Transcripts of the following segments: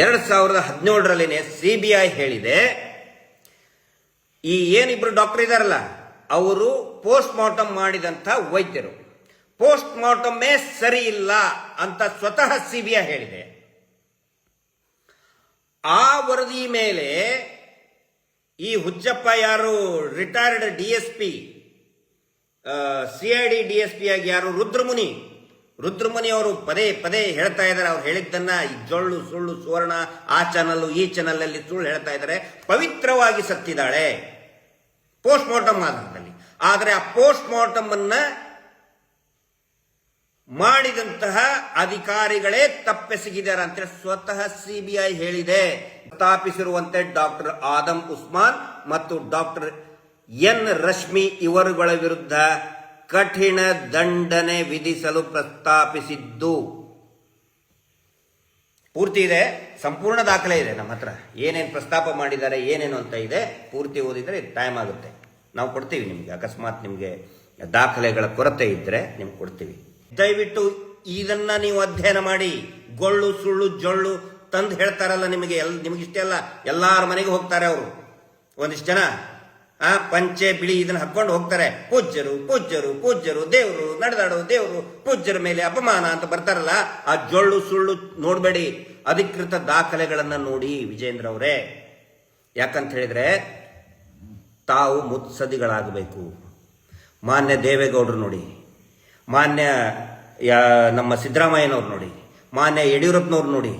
ಎರಡ್ ಸಾವಿರದ ಹದಿನೇಳರಲ್ಲಿನೆ C B I ಹೇಳಿದೆ, ಈ ಏನಿಬ್ರು ಡಾಕ್ಟರ್ ಇದಾರಲ್ಲ, ಅವರು ಪೋಸ್ಟ್ ಮಾರ್ಟಮ್ ಮಾಡಿದಂಥ ವೈದ್ಯರು. ಪೋಸ್ಟ್ ಮಾರ್ಟಮೇ ಸರಿ ಇಲ್ಲ ಅಂತ ಸ್ವತಃ ಸಿ ಬಿ ಐ ಹೇಳಿದೆ. ಆ ವರದಿ ಮೇಲೆ ಈ ಹುಚ್ಚಪ್ಪ ಯಾರು retired D S P C I D D S P ಆಗಿ ಯಾರು ರುದ್ರಮುನಿ ರುದ್ರಮುನಿ ಅವರು ಪದೇ ಪದೇ ಹೇಳ್ತಾ ಇದ್ದಾರೆ. ಅವ್ರು ಹೇಳಿದ್ದನ್ನ ಜೊಳ್ಳು, ಸುಳ್ಳು, ಸುವರ್ಣ, ಆ ಚಾನಲ್ ಈ ಚಾನಲ್ ಅಲ್ಲಿ ಸುಳ್ಳು ಹೇಳ್ತಾ ಇದ್ದಾರೆ. ಪವಿತ್ರವಾಗಿ ಸತ್ತಿದ್ದಾಳೆ ಪೋಸ್ಟ್ ಮಾರ್ಟಮ್ ಆಧಾರದಲ್ಲಿ ಆದರೆ ಆ ಪೋಸ್ಟ್ ಮಾರ್ಟಮ್ ಅನ್ನ ಮಾಡಿದಂತಹ ಅಧಿಕಾರಿಗಳೇ ತಪ್ಪೆಸಗಿದ್ದಾರೆ ಅಂತ ಸ್ವತಃ ಸಿಬಿಐ ಹೇಳಿದೆ. ಪ್ರತಾಪಿಸಿರುವಂತೆ ಡಾಕ್ಟರ್ ಆದಮ್ ಉಸ್ಮಾನ್ ಮತ್ತು ಡಾಕ್ಟರ್ ಎನ್ ರಶ್ಮಿ ಇವರುಗಳ ವಿರುದ್ಧ ಕಠಿಣ ದಂಡನೆ ವಿಧಿಸಲು ಪ್ರಸ್ತಾಪಿಸಿದ್ದು. ಪೂರ್ತಿ ಇದೆ? ಸಂಪೂರ್ಣ ದಾಖಲೆ ಇದೆ ನಮ್ಮ ಹತ್ರ. ಏನೇನು ಪ್ರಸ್ತಾಪ ಮಾಡಿದ್ದಾರೆ, ಏನೇನು ಅಂತ ಇದೆ, ಪೂರ್ತಿ ಓದಿದರೆ ಟೈಮ್ ಆಗುತ್ತೆ. ನಾವು ಕೊಡ್ತೀವಿ ನಿಮಗೆ. ಅಕಸ್ಮಾತ್ ನಿಮಗೆ ದಾಖಲೆಗಳ ಕೊರತೆ ಇದ್ದರೆ ನಿಮ್ಗೆ ಕೊಡ್ತೀವಿ. ದಯವಿಟ್ಟು ಇದನ್ನ ನೀವು ಅಧ್ಯಯನ ಮಾಡಿ. ಗೊಳ್ಳು, ಸುಳ್ಳು, ಜೊಳ್ಳು ತಂದು ಹೇಳ್ತಾರಲ್ಲ ನಿಮಗೆ. ಎಲ್ ನಿಮಗೆ ಇಷ್ಟೇ ಅಲ್ಲ. ಎಲ್ಲಾರ ಮನೆಗೆ ಹೋಗ್ತಾರೆ ಅವರು. ಒಂದಿಷ್ಟು ಜನ. ಆ ಪಂಚೆ ಬಿಳಿ ಇದನ್ನ ಹಾಕೊಂಡು ಹೋಗ್ತಾರೆ. ಪೂಜ್ಯರು ಪೂಜ್ಯರು ಪೂಜ್ಯರು, ದೇವರು, ನಡೆದಾಡೋ ದೇವರು, ಪೂಜ್ಯರ ಮೇಲೆ ಅಪಮಾನ ಅಂತ ಬರ್ತಾರಲ್ಲ, ಆ ಜೊಳ್ಳು ಸುಳ್ಳು ನೋಡಬೇಡಿ. ಅಧಿಕೃತ ದಾಖಲೆಗಳನ್ನ ನೋಡಿ ವಿಜೇಂದ್ರ ಅವರೇ. ಯಾಕಂತ ಹೇಳಿದ್ರೆ, ತಾವು ಮುತ್ಸದಿಗಳಾಗಬೇಕು ಮಾನ್ಯ ದೇವೇಗೌಡರು ನೋಡಿ, ಮಾನ್ಯ ನಮ್ಮ ಸಿದ್ದರಾಮಯ್ಯನವ್ರು ನೋಡಿ, ಮಾನ್ಯ ಯಡಿಯೂರಪ್ಪನವ್ರು ನೋಡಿ,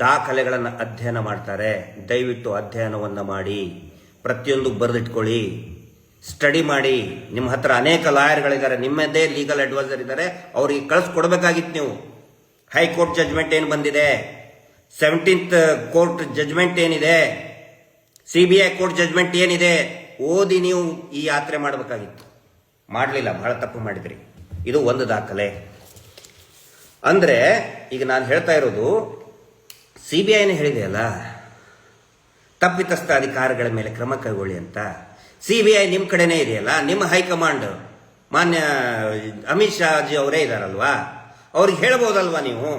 ದಾಖಲೆಗಳನ್ನು ಅಧ್ಯಯನ ಮಾಡ್ತಾರೆ. ದಯವಿಟ್ಟು ಅಧ್ಯಯನವನ್ನು ಮಾಡಿ. ಪ್ರತಿಯೊಂದು ಬರೆದಿಟ್ಕೊಳ್ಳಿ. ಸ್ಟಡಿ ಮಾಡಿ. ನಿಮ್ಮ ಹತ್ರ ಅನೇಕ ಲಾಯರ್ಗಳಿದ್ದಾರೆ ನಿಮ್ಮದೇ ಲೀಗಲ್ ಅಡ್ವೈಸರ್ ಇದ್ದಾರೆ. ಅವ್ರಿಗೆ ಕಳಿಸ್ಕೊಡ್ಬೇಕಾಗಿತ್ತು ನೀವು. ಹೈಕೋರ್ಟ್ ಜಜ್ಮೆಂಟ್ ಏನು ಬಂದಿದೆ? ಸೆವೆಂಟೀನ್ತ್ ಕೋರ್ಟ್ ಜಜ್ಮೆಂಟ್ ಏನಿದೆ? C B I court judgement ಏನಿದೆ? ಓದಿ ನೀವು ಈ ಯಾತ್ರೆ ಮಾಡಬೇಕಾಗಿತ್ತು. ಮಾಡಲಿಲ್ಲ. ಬಹಳ ತಪ್ಪು ಮಾಡಿದ್ರಿ. ಇದು ಒಂದು ದಾಖಲೆ. ಅಂದರೆ, ಈಗ ನಾನು ಹೇಳ್ತಾ ಇರೋದು ಸಿ ಬಿ ಐನ ಹೇಳಿದೆಯಲ್ಲ ತಪ್ಪಿತಸ್ಥ ಅಧಿಕಾರಿಗಳ ಮೇಲೆ ಕ್ರಮ ಕೈಗೊಳ್ಳಿ ಅಂತ. ಸಿ ಬಿ ಐ ನಿಮ್ಮ ಕಡೆನೇ ಇದೆಯಲ್ಲ? ನಿಮ್ಮ ಹೈಕಮಾಂಡ್, ಮಾನ್ಯ, ಅಮಿತ್ ಶಾಜಿ ಅವರೇ ಇದಾರಲ್ವಾ? ಅವ್ರಿಗೆ ಹೇಳ್ಬೋದಲ್ವಾ ನೀವು?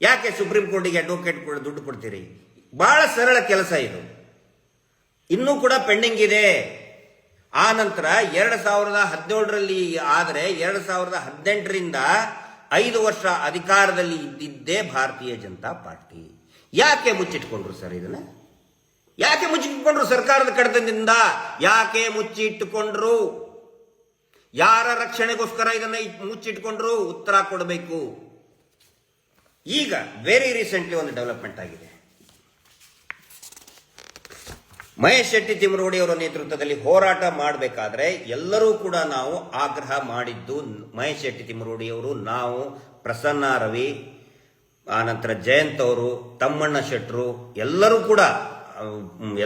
ಯಾಕೆ ಸುಪ್ರೀಂ ಕೋರ್ಟಿಗೆ ಅಡ್ವೊಕೇಟ್ ಕೂಡ ದುಡ್ಡು ಕೊಡ್ತೀರಿ? ಬಹಳ ಸರಳ ಕೆಲಸ ಇದು. ಇನ್ನೂ ಕೂಡ ಪೆಂಡಿಂಗ್ ಇದೆ. ಆ ನಂತರ ಎರಡು ಸಾವಿರದ ಹದಿನೇಳರಲ್ಲಿ ಆದರೆ ಎರಡು ಸಾವಿರದ ಹದಿನೆಂಟರಿಂದ ಐದು ವರ್ಷ ಅಧಿಕಾರದಲ್ಲಿ ಇದ್ದಿದ್ದೇ ಭಾರತೀಯ ಜನತಾ ಪಾರ್ಟಿ. ಯಾಕೆ ಮುಚ್ಚಿಟ್ಕೊಂಡ್ರು ಸರ್ ಇದನ್ನ? ಯಾಕೆ ಮುಚ್ಚಿಟ್ಟುಕೊಂಡ್ರು ಸರ್ಕಾರದ ಕಡತದಿಂದ? ಯಾಕೆ ಮುಚ್ಚಿ ಇಟ್ಟುಕೊಂಡ್ರು ಯಾರ ರಕ್ಷಣೆಗೋಸ್ಕರ ಇದನ್ನ ಮುಚ್ಚಿಟ್ಕೊಂಡ್ರು ಉತ್ತರ ಕೊಡಬೇಕು. ಈಗ ವೆರಿ ರೀಸೆಂಟ್ಲಿ ಒಂದು ಡೆವಲಪ್ಮೆಂಟ್ ಆಗಿದೆ. ಮಹೇಶ್ ಶೆಟ್ಟಿ ತಿಮ್ರೋಡಿ ಅವರ ನೇತೃತ್ವದಲ್ಲಿ ಹೋರಾಟ ಮಾಡಬೇಕಾದ್ರೆ ಎಲ್ಲರೂ ಕೂಡ ನಾವು ಆಗ್ರಹ ಮಾಡಿದ್ದು ಮಹೇಶ್ ಶೆಟ್ಟಿ ತಿಮ್ರೋಡಿ ಅವರು, ನಾವು, ಪ್ರಸನ್ನ ರವಿ, ಆನಂತರ ಜಯಂತ್ ಅವರು, ತಮ್ಮಣ್ಣ ಶೆಟ್ರು, ಎಲ್ಲರೂ ಕೂಡ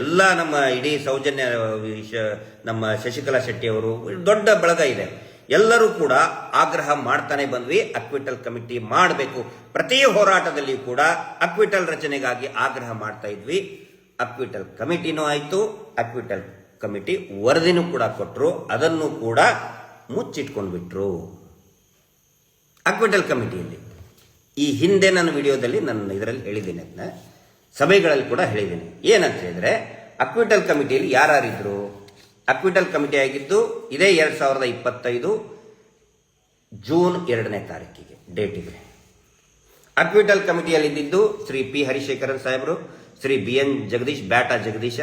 ಎಲ್ಲ ನಮ್ಮ ಇಡೀ ಸೌಜನ್ಯ ನಮ್ಮ ಶಶಿಕಲಾ ಶೆಟ್ಟಿ ಅವರು ದೊಡ್ಡ ಬಳಗ ಇದೆ. ಎಲ್ಲರೂ ಕೂಡ ಆಗ್ರಹ ಮಾಡ್ತಾನೆ ಬಂದ್ವಿ ಅಕ್ವಿಟಲ್ ಕಮಿಟಿ ಮಾಡಬೇಕು. ಪ್ರತಿ ಹೋರಾಟದಲ್ಲಿ ಕೂಡ ಅಕ್ವಿಟಲ್ ರಚನೆಗಾಗಿ ಆಗ್ರಹ ಮಾಡ್ತಾ ಇದ್ವಿ. ಅಕ್ವಿಟಲ್ ಕಮಿಟಿನೂ ಆಯಿತು ಅಕ್ವಿಟಲ್ ಕಮಿಟಿ ವರದಿನೂ ಕೂಡ ಕೊಟ್ಟರು ಅದನ್ನು ಕೂಡ ಮುಚ್ಚಿಟ್ಕೊಂಡ್ಬಿಟ್ರು ಅಕ್ವಿಟಲ್ ಕಮಿಟಿಯಲ್ಲಿ ಈ ಹಿಂದೆ ನನ್ನ ವಿಡಿಯೋದಲ್ಲಿ ನನ್ನ ಇದರಲ್ಲಿ ಹೇಳಿದ್ದೀನಿ ಅದನ್ನ ಸಭೆಗಳಲ್ಲಿ ಕೂಡ ಹೇಳಿದ್ದೀನಿ. ಏನಂತ ಹೇಳಿದ್ರೆ ಅಕ್ವಿಟಲ್ ಕಮಿಟಿಯಲ್ಲಿ ಯಾರಿದ್ರು ಅಕ್ವಿಟಲ್ ಕಮಿಟಿ ಆಗಿದ್ದು, ಇದೇ ಎರಡ್ ಸಾವಿರದ ಇಪ್ಪತ್ತೈದು ಜೂನ್ ಎರಡನೇ ತಾರೀಕಿಗೆ ಡೇಟ್ ಇದೆ ಅಕ್ವಿಟಲ್ ಕಮಿಟಿಯಲ್ಲಿ ಇದ್ದಿದ್ದು ಶ್ರೀ ಪಿ ಹರಿಶೇಖರನ್ ಸಾಹೇಬರು, Shri B N Jagadish, Bata Jagadisha,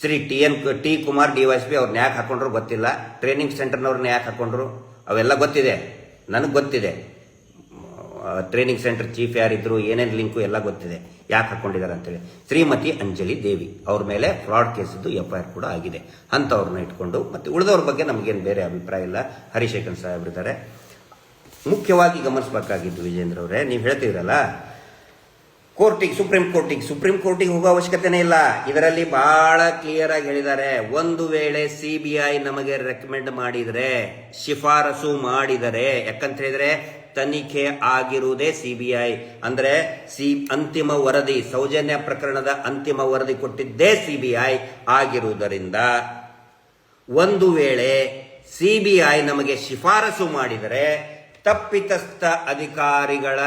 Shri T N T Kumar D YS P ಅವ್ರನ್ನ ಯಾಕೆ ಹಾಕೊಂಡ್ರು, ಗೊತ್ತಿಲ್ಲ. ಟ್ರೈನಿಂಗ್ ಸೆಂಟರ್ನವ್ರನ್ನ ಯಾಕೆ ಹಾಕೊಂಡ್ರು. ಅವೆಲ್ಲ ಗೊತ್ತಿದೆ. ನನಗೆ ಗೊತ್ತಿದೆ. ಟ್ರೈನಿಂಗ್ ಸೆಂಟರ್ ಚೀಫ್ ಯಾರಿದ್ರು, ಏನೇನು ಲಿಂಕು ಎಲ್ಲ ಗೊತ್ತಿದೆ. ಯಾಕೆ ಹಾಕೊಂಡಿದ್ದಾರೆ ಅಂತೇಳಿ. ಶ್ರೀಮತಿ ಅಂಜಲಿ ದೇವಿ, ಅವ್ರ ಮೇಲೆ ಫ್ರಾಡ್ ಕೇಸಿದ್ದು ಎಫ್ ಐ ಕೂಡ ಆಗಿದೆ. ಅಂಥವ್ರನ್ನ ಇಟ್ಕೊಂಡು, ಮತ್ತೆ ಉಳಿದವ್ರ ಬಗ್ಗೆ ನಮಗೇನು ಬೇರೆ ಅಭಿಪ್ರಾಯ ಇಲ್ಲ. ಹರಿಶೇಖರ್ ಸಾಹೇಬ್ರಿದ್ದಾರೆ ಮುಖ್ಯವಾಗಿ ಗಮನಿಸಬೇಕಾಗಿದ್ದು ವಿಜೇಂದ್ರ ಅವರೇ, ನೀವು ಹೇಳ್ತೀರಲ್ಲ ಕೋರ್ಟಿಗೆ, ಸುಪ್ರೀಂ ಕೋರ್ಟಿಗೆ ಸುಪ್ರೀಂ ಕೋರ್ಟಿಗೆ ಹೋಗೋ ಅವಶ್ಯಕತೆನೇ ಇಲ್ಲ. ಇದರಲ್ಲಿ ಬಹಳ ಕ್ಲಿಯರ್ ಆಗಿ ಹೇಳಿದ್ದಾರೆ. ಒಂದು ವೇಳೆ ಸಿ ಬಿ ಐ ನಮಗೆ ರೆಕಮೆಂಡ್ ಮಾಡಿದರೆ, ಶಿಫಾರಸು ಮಾಡಿದರೆ, ಯಾಕಂತ ಹೇಳಿದ್ರೆ ತನಿಖೆ ಆಗಿರುವುದೇ ಸಿಬಿಐ. ಅಂದ್ರೆ ಸಿ, ಅಂತಿಮ ವರದಿ, ಸೌಜನ್ಯ ಪ್ರಕರಣದ ಅಂತಿಮ ವರದಿ ಕೊಟ್ಟಿದ್ದೇ ಸಿಬಿಐ ಆಗಿರುವುದರಿಂದ ಒಂದು ವೇಳೆ ಸಿಬಿಐ ನಮಗೆ ಶಿಫಾರಸು ಮಾಡಿದರೆ ತಪ್ಪಿತಸ್ಥ ಅಧಿಕಾರಿಗಳ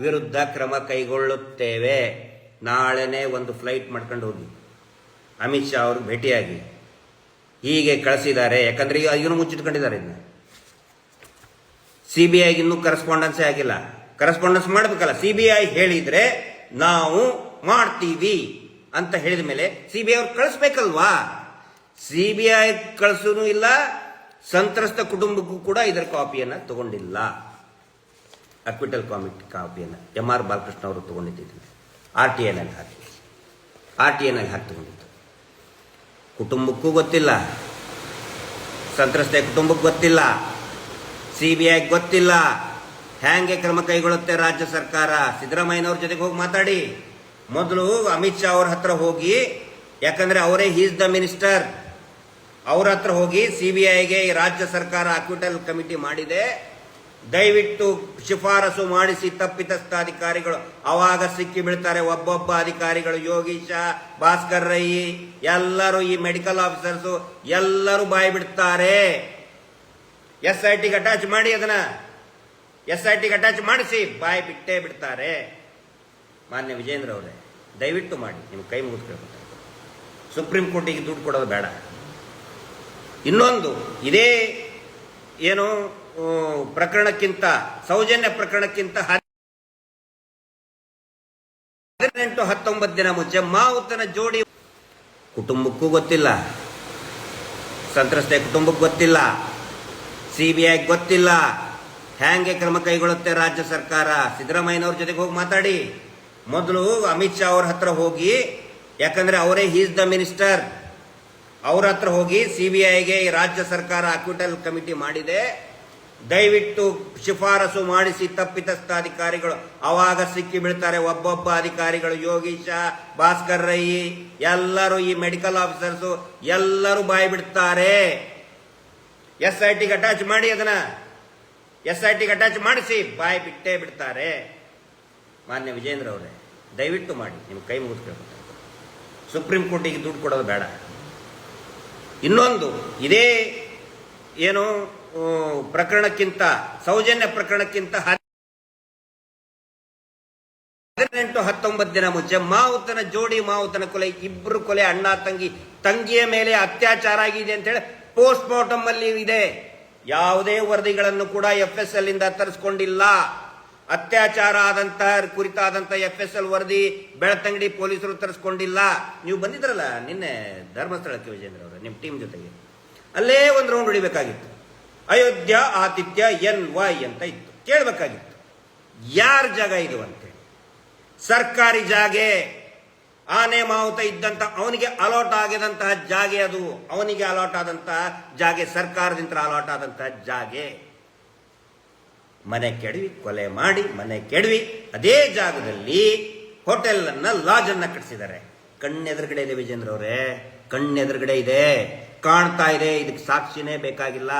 ವಿರುದ್ಧ ಕ್ರಮ ಕೈಗೊಳ್ಳುತ್ತೇವೆ. ನಾಳೆನೇ ಒಂದು ಫ್ಲೈಟ್ ಮಾಡ್ಕೊಂಡು ಹೋಗಿ. ಅಮಿತ್ ಶಾ ಅವ್ರಿಗೆ ಭೇಟಿಯಾಗಿ ಹೀಗೆ ಕಳಿಸಿದ್ದಾರೆ. ಯಾಕಂದ್ರೆ ಇವನು ಮುಚ್ಚಿಟ್ಕೊಂಡಿದ್ದಾರೆ ಇದನ್ನ ಸಿ ಬಿ ಐಗೆ ಇನ್ನೂ ಕರೆಸ್ಪಾಂಡೆನ್ಸೇ ಆಗಿಲ್ಲ. ಕರೆಸ್ಪಾಂಡೆನ್ಸ್ ಮಾಡಬೇಕಲ್ಲ. ಸಿ ಬಿ ಐ ಹೇಳಿದ್ರೆ ನಾವು ಮಾಡ್ತೀವಿ ಅಂತ ಹೇಳಿದ ಮೇಲೆ ಸಿ ಬಿ ಐ ಅವ್ರು ಕಳಿಸ್ಬೇಕಲ್ವಾ? ಸಿ ಬಿ ಐ ಕಳಿಸೂ ಇಲ್ಲ, ಸಂತ್ರಸ್ತ ಕುಟುಂಬಕ್ಕೂ ಕೂಡ ಇದರ ಕಾಪಿಯನ್ನು ತಗೊಂಡಿಲ್ಲ. ಅಕ್ವಿಟಲ್ ಕಾಮಿಟ್ ಕಾಪಿಯನ್ನು. ಎಂ ಆರ್ ಬಾಲಕೃಷ್ಣ ಅವರು ತಗೊಂಡಿದ್ದೀನಿ ಆರ್ ಟಿ ಎನಲ್ಲಿ ಹಾಕಿ. ಆರ್ ಟಿ ಎನಲ್ಲಿ ಹಾಕಿ ತಗೊಂಡಿದ್ದು. ಕುಟುಂಬಕ್ಕೂ ಗೊತ್ತಿಲ್ಲ. ಸಂತ್ರಸ್ತ ಕುಟುಂಬಕ್ಕೆ ಗೊತ್ತಿಲ್ಲ. ಸಿ ಬಿ ಐ ಗೊತ್ತಿಲ್ಲ. ಹ್ಯಾಂಗೆ ಕ್ರಮ ಕೈಗೊಳ್ಳುತ್ತೆ ರಾಜ್ಯ ಸರ್ಕಾರ? ಸಿದ್ದರಾಮಯ್ಯನವ್ರ ಜೊತೆಗೆ ಹೋಗಿ ಮಾತಾಡಿ. ಮೊದಲು ಅಮಿತ್ ಶಾ ಅವ್ರ ಹತ್ರ ಹೋಗಿ, ಯಾಕಂದ್ರೆ ಅವರೇ ಹೀಸ್ ದ ಮಿನಿಸ್ಟರ್ ಅವ್ರ ಹತ್ರ ಹೋಗಿ ಸಿ ಬಿ ಐಗೆ ರಾಜ್ಯ ಸರ್ಕಾರ ಅಕ್ವಿಟಲ್ ಕಮಿಟಿ ಮಾಡಿದೆ. ದಯವಿಟ್ಟು ಶಿಫಾರಸು ಮಾಡಿಸಿ ತಪ್ಪಿತಸ್ಥ ಅಧಿಕಾರಿಗಳು. ಅವಾಗ ಸಿಕ್ಕಿ ಬೀಳ್ತಾರೆ ಒಬ್ಬೊಬ್ಬ ಅಧಿಕಾರಿಗಳು, ಯೋಗೀಶ, ಭಾಸ್ಕರ್ ರೈ, ಎಲ್ಲರೂ ಈ ಮೆಡಿಕಲ್ ಆಫೀಸರ್ಸು ಎಲ್ಲರೂ ಬಾಯಿ ಬಿಡ್ತಾರೆ. ಎಸ್ ಐ ಟಿಗೆ ಅಟ್ಯಾಚ್ ಮಾಡಿ ಅದನ್ನ. ಎಸ್ ಐ ಟಿಗೆ ಅಟ್ಯಾಚ್ ಮಾಡಿಸಿ, ಬಾಯಿ ಬಿಟ್ಟೇ ಬಿಡ್ತಾರೆ. ಮಾನ್ಯ ವಿಜೇಂದ್ರ ಅವರೇ, ದಯವಿಟ್ಟು ಮಾಡಿ ನಿಮ್ಮ ಕೈ ಮುಗಿದು ಸುಪ್ರೀಂ ಕೋರ್ಟಿಗೆ ದುಡ್ಡು ಕೊಡೋದು ಬೇಡ. ಇನ್ನೊಂದು, ಇದೇ ಏನು ಪ್ರಕರಣಕ್ಕಿಂತ, ಸೌಜನ್ಯ ಪ್ರಕರಣಕ್ಕಿಂತ ಹದಿನೆಂಟು, ಹತ್ತೊಂಬತ್ತು ದಿನ ಮುಂಚೆ ಮಾವುತನ ಜೋಡಿ ಕುಟುಂಬಕ್ಕೂ ಗೊತ್ತಿಲ್ಲ. ಸಂತ್ರಸ್ತೆ ಕುಟುಂಬಕ್ಕೆ ಗೊತ್ತಿಲ್ಲ. ಸಿ ಬಿ ಗೊತ್ತಿಲ್ಲ. ಹ್ಯಾಂಗೆ ಕ್ರಮ ಕೈಗೊಳ್ಳುತ್ತೆ ರಾಜ್ಯ ಸರ್ಕಾರ? ಸಿದ್ದರಾಮಯ್ಯನವ್ರ ಜೊತೆಗೆ ಹೋಗಿ ಮಾತಾಡಿ. ಮೊದಲು ಅಮಿತ್ ಶಾ ಅವ್ರ ಹತ್ರ ಹೋಗಿ, ಯಾಕಂದ್ರೆ ಅವರೇ ಹೀಸ್ ದ ಮಿನಿಸ್ಟರ್ ಅವ್ರ ಹತ್ರ ಹೋಗಿ ಸಿ ಬಿ ಐಗೆ ರಾಜ್ಯ ಸರ್ಕಾರ ಅಕ್ವಿಟಲ್ ಕಮಿಟಿ ಮಾಡಿದೆ. ದಯವಿಟ್ಟು ಶಿಫಾರಸು ಮಾಡಿಸಿ ತಪ್ಪಿತಸ್ಥ ಅಧಿಕಾರಿಗಳು. ಅವಾಗ ಸಿಕ್ಕಿ ಬೀಳ್ತಾರೆ ಒಬ್ಬೊಬ್ಬ ಅಧಿಕಾರಿಗಳು, ಯೋಗೀಶ, ಭಾಸ್ಕರ್ ರೈ, ಎಲ್ಲರೂ ಈ ಮೆಡಿಕಲ್ ಆಫೀಸರ್ಸು ಎಲ್ಲರೂ ಬಾಯಿ ಬಿಡ್ತಾರೆ. ಎಸ್ ಐ ಟಿಗೆ ಅಟ್ಯಾಚ್ ಮಾಡಿ ಅದನ್ನ. ಎಸ್ ಐ ಟಿಗೆ ಅಟ್ಯಾಚ್ ಮಾಡಿಸಿ. ಬಾಯಿ ಬಿಟ್ಟೇ ಬಿಡ್ತಾರೆ. ಮಾನ್ಯ ವಿಜೇಂದ್ರ ಅವರೇ, ದಯವಿಟ್ಟು ಮಾಡಿ, ನಿಮ್ಮ ಕೈ ಮುಗಿದು ಸುಪ್ರೀಂ ಕೋರ್ಟಿಗೆ ದುಡ್ಡು ಕೊಡೋದು ಬೇಡ. ಇನ್ನೊಂದು, ಇದೇ ಏನು ಪ್ರಕರಣಕ್ಕಿಂತ, ಸೌಜನ್ಯ ಪ್ರಕರಣಕ್ಕಿಂತ ಹದಿನೆಂಟು, ಹತ್ತೊಂಬತ್ತು ದಿನ ಮುಂಚೆ ಮಾವುತನ ಜೋಡಿ, ಮಾವುತನ ಕೊಲೆ ಇಬ್ಬರು ಕೊಲೆ, ಅಣ್ಣ, ತಂಗಿ, ತಂಗಿಯ ಮೇಲೆ ಅತ್ಯಾಚಾರ ಆಗಿದೆ ಅಂತ ಹೇಳಿ ಪೋಸ್ಟ್ ಮಾರ್ಟಮ್ ಅಲ್ಲಿ ಇದೆ. ಯಾವುದೇ ವರದಿಗಳನ್ನು ಕೂಡ ಎಫ್ ಎಸ್ ಎಲ್ ಇಂದ ತರಿಸ್ಕೊಂಡಿಲ್ಲ. ಅತ್ಯಾಚಾರ ಆದಂತಹ ಕುರಿತಾದಂತಹ ಎಫ್ ಎಸ್ ಎಲ್ ವರದಿ ಬೆಳತಂಗಡಿ ಪೊಲೀಸರು ತರಿಸ್ಕೊಂಡಿಲ್ಲ. ನೀವು ಬಂದಿದ್ರಲ್ಲ ನಿನ್ನೆ ಧರ್ಮಸ್ಥಳಕ್ಕೆ ವಿಜೇಂದ್ರ ಅವರು ನಿಮ್ಮ ಟೀಮ್ ಜೊತೆಗೆ. ಅಲ್ಲೇ ಒಂದು ರೌಂಡ್ ಹೊಡಿಬೇಕಾಗಿತ್ತು ಅಯೋಧ್ಯ ಆತಿಥ್ಯ ಎನ್ ವೈ ಅಂತ ಇತ್ತು. ಕೇಳಬೇಕಾಗಿತ್ತು. ಯಾರ ಜಾಗ ಇದು ಅಂತೇಳಿ. ಸರ್ಕಾರಿ ಜಾಗೆ ಆನೆ ಮಾವುತ ಇದ್ದಂತ ಅವನಿಗೆ ಅಲಾಟ್ ಆಗಿದಂತಹ ಜಾಗೆ ಅದು. ಅವನಿಗೆ ಅಲಾಟ್ ಆದಂತಹ ಜಾಗೆ, ಸರ್ಕಾರದಿಂದ ಅಲಾಟ್ ಆದಂತಹ ಜಾಗೆ. ಮನೆ ಕೆಡವಿ, ಕೊಲೆ ಮಾಡಿ, ಮನೆ ಕೆಡವಿ. ಅದೇ ಜಾಗದಲ್ಲಿ ಹೋಟೆಲ್ ಅನ್ನ ಲಾಜ್ ಅನ್ನ ಕಟ್ಟಿಸಿದ್ದಾರೆ ಕಣ್ಣೆದುರುಗಡೆ ಇದೆ ವಿಜೇಂದ್ರ ಅವರೇ. ಕಣ್ಣೆದುರುಗಡೆ ಇದೆ. ಕಾಣ್ತಾ ಇದೆ. ಇದಕ್ಕೆ ಸಾಕ್ಷಿನೇ ಬೇಕಾಗಿಲ್ಲ.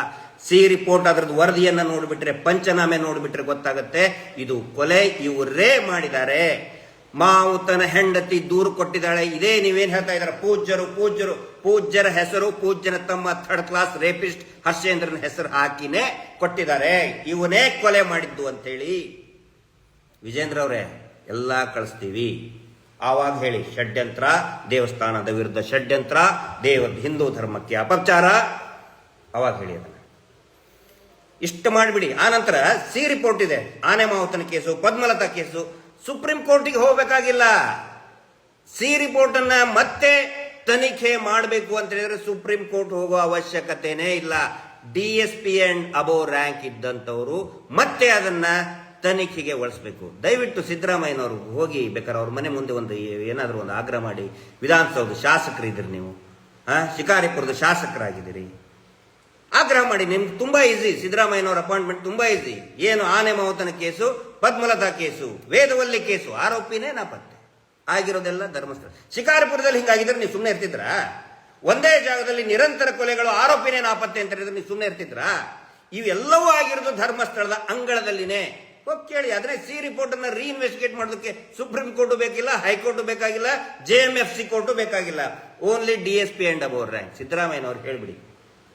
ಸಿ ರಿಪೋರ್ಟ್ ಅದರದ್ದು ವರದಿಯನ್ನ ನೋಡಿಬಿಟ್ರೆ, ಪಂಚನಾಮೆ ನೋಡಿಬಿಟ್ರೆ ಗೊತ್ತಾಗುತ್ತೆ. ಇದು ಕೊಲೆ, ಇವರೇ ಮಾಡಿದ್ದಾರೆ. ಮಾವುತನ ಹೆಂಡತಿ ದೂರು ಕೊಟ್ಟಿದ್ದಾಳೆ. ಇದೇ ನೀವೇನು ಹೇಳ್ತಾ ಇದ್ದಾರೆ? ಪೂಜ್ಯರು ಪೂಜ್ಯರು, ಪೂಜ್ಯರ ಹೆಸರು, ಪೂಜ್ಯನ ತಮ್ಮ ಥರ್ಡ್ ಕ್ಲಾಸ್ ರೇಪಿಸ್ಟ್ ಹರ್ಷೇಂದ್ರನ ಹೆಸರು ಹಾಕಿನೇ ಕೊಟ್ಟಿದ್ದಾರೆ. ಇವನೇ ಕೊಲೆ ಮಾಡಿದ್ದು ಅಂತೇಳಿ. ವಿಜೇಂದ್ರ ಅವರೇ, ಎಲ್ಲ ಕಳಿಸ್ತೀವಿ. ಆವಾಗ ಹೇಳಿ, ಷಡ್ಯಂತ್ರ, ದೇವಸ್ಥಾನದ ವಿರುದ್ಧ ಷಡ್ಯಂತ್ರ ದೇವ ಹಿಂದೂ ಧರ್ಮಕ್ಕೆ ಅಪಚಾರ. ಅವಾಗ ಹೇಳಿ ಅದನ್ನ. ಇಷ್ಟು ಮಾಡಿಬಿಡಿ. ಆನಂತರ ಸಿ ರಿಪೋರ್ಟ್ ಇದೆ. ಆನೆ ಮಾವುತನ ಕೇಸು, ಪದ್ಮಲತಾ ಕೇಸು ಸುಪ್ರೀಂ ಕೋರ್ಟಿಗೆ ಹೋಗಬೇಕಾಗಿಲ್ಲ. ಸಿ ರಿಪೋರ್ಟ್ ಅನ್ನ ಮತ್ತೆ ತನಿಖೆ ಮಾಡಬೇಕು ಅಂತ ಹೇಳಿದ್ರೆ ಸುಪ್ರೀಂ ಕೋರ್ಟ್ ಹೋಗುವ ಅವಶ್ಯಕತೆನೇ ಇಲ್ಲ. D S P and above rank ಇದ್ದಂಥವರು ಮತ್ತೆ ಅದನ್ನ ತನಿಖೆಗೆ ಒಳಿಸ್ಬೇಕು. ದಯವಿಟ್ಟು ಸಿದ್ದರಾಮಯ್ಯನವರು ಹೋಗಿ ಬೇಕಾದ್ರೆ ಅವ್ರ ಮನೆ ಮುಂದೆ ಒಂದು ಏನಾದರೂ ಒಂದು ಆಗ್ರಹ ಮಾಡಿ. ವಿಧಾನಸೌಧ ಶಾಸಕರಿದ್ದೀರಿ ನೀವು. ಹಾಂ ಶಿಕಾರಿಪುರದ ಶಾಸಕರಾಗಿದ್ದೀರಿ. ಆಗ್ರಹ ಮಾಡಿ ನಿಮ್ಗೆ ತುಂಬಾ ಈಸಿ ಸಿದ್ದರಾಮಯ್ಯನವರ ಅಪಾಯಿಂಟ್ಮೆಂಟ್ ತುಂಬಾ ಈಸಿ ಏನು ಆನೆ ಮಾವತನ case, Padmalatha case, Vedavalli case, ಆರೋಪಿನೇ ನಾಪತ್ತೆ ಆಗಿರೋದೆಲ್ಲ ಧರ್ಮಸ್ಥಳ. ಶಿಕಾರಪುರದಲ್ಲಿ ಹಿಂಗಾಗಿದ್ರೆ ನೀವು ಸುಮ್ಮನೆ ಇರ್ತಿದ್ರಾ? ಒಂದೇ ಜಾಗದಲ್ಲಿ ನಿರಂತರ ಕೊಲೆಗಳು, ಆರೋಪಿನೇ ನಾಪತ್ತೆ ಅಂತ ಹೇಳಿದ್ರೆ ನೀವು ಸುಮ್ಮನೆ ಇರ್ತಿದ್ರಾ? ಇವೆಲ್ಲವೂ ಆಗಿರೋದು ಧರ್ಮಸ್ಥಳದ ಅಂಗಳದಲ್ಲಿನೇ. ಹೋಗಿ ಕೇಳಿ, ಆದ್ರೆ ಸಿ ರಿಪೋರ್ಟ್ ಅನ್ನ ರೀಇನ್ವೆಸ್ಟಿಗೇಟ್ ಮಾಡೋದಕ್ಕೆ ಸುಪ್ರೀಂ ಕೋರ್ಟ್ ಬೇಕಿಲ್ಲ, ಹೈಕೋರ್ಟ್ ಬೇಕಾಗಿಲ್ಲ, J M F C court ಬೇಕಾಗಿಲ್ಲ. Only D S P and above rank ಸಿದ್ದರಾಮಯ್ಯನವ್ರು ಹೇಳ್ಬಿಡಿ.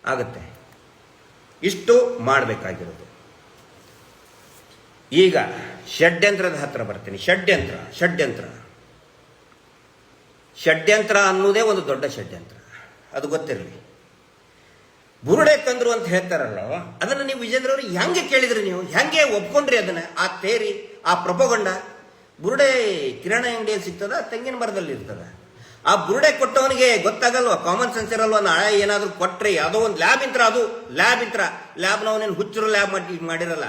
ಆಗುತ್ತೆ. ಇಷ್ಟು ಮಾಡಬೇಕಾಗಿರೋದು. ಈಗ ಷಡ್ಯಂತ್ರದ ಹತ್ರ ಬರ್ತೀನಿ. ಷಡ್ಯಂತ್ರ ಷಡ್ಯಂತ್ರ. ಷಡ್ಯಂತ್ರ ಅನ್ನೋದೇ ಒಂದು ದೊಡ್ಡ ಷಡ್ಯಂತ್ರ. ಅದು ಗೊತ್ತಿರಲಿ. ಬುರುಡೆ ತಂದ್ರು ಅಂತ ಹೇಳ್ತಾರಲ್ಲ, ಅದನ್ನು ನೀವು ವಿಜೇಂದ್ರ ಅವರು ಹೆಂಗೆ ಕೇಳಿದ್ರಿ ನೀವು? ಹೆಂಗೆ ಒಪ್ಕೊಂಡ್ರಿ ಅದನ್ನ? ಆ ತೇರಿ, ಆ ಪ್ರಪಗೊಂಡ? ಬುರುಡೆ ಕಿರಾಣ ಅಂಗಡಿಯಲ್ಲಿ ಸಿಗ್ತದ, ತೆಂಗಿನ ಮರದಲ್ಲಿ ಇರ್ತದ? ಆ ಬುರುಡೆ ಕೊಟ್ಟವನಿಗೆ ಗೊತ್ತಾಗಲ್ವಾ? Common sense ಇರಲ್ವಾ? ನಾಳೆ ಏನಾದ್ರೂ ಕೊಟ್ಟರೆ ಯಾವುದೋ ಒಂದು ಲ್ಯಾಬ್ ಇಂತ್ರ ಅದು ಲ್ಯಾಬ್ ಇಂತ್ರ. ಲ್ಯಾಬ್ನವನೇನು ಹುಚ್ಚರು ಲ್ಯಾಬ್ ಮಾಡಿ, ಮಾಡಿರಲ್ಲ.